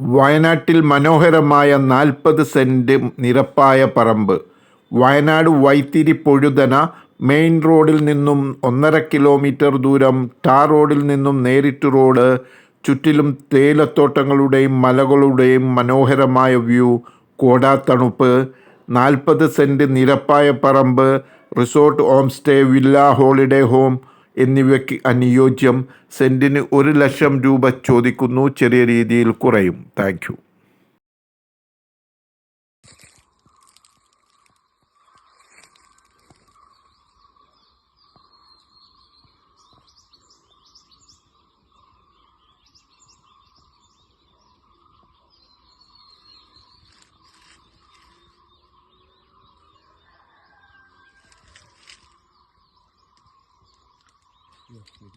വയനാട്ടിൽ മനോഹരമായ നാൽപ്പത് സെന്റ് നിരപ്പായ പറമ്പ്. വയനാട് വൈത്തിരി പൊഴുതന മെയിൻ റോഡിൽ നിന്നും ഒന്നര കിലോമീറ്റർ ദൂരം ടാർ റോഡിൽ നിന്നും നേരിട്ട് റോഡ് ചുറ്റിലും തേയിലത്തോട്ടങ്ങളുടെയും മലകളുടെയും മനോഹരമായ വ്യൂ കോടാത്തണുപ്പ് നാൽപ്പത് സെന്റ് നിരപ്പായ പറമ്പ് resort home stay villa holiday home എന്നിവയ്ക്ക് അനുയോജ്യം സെന്റിന് ഒരു ലക്ഷം രൂപ ചോദിക്കുന്നു. ചെറിയ രീതിയിൽ കുറയും. Thank Meu filho.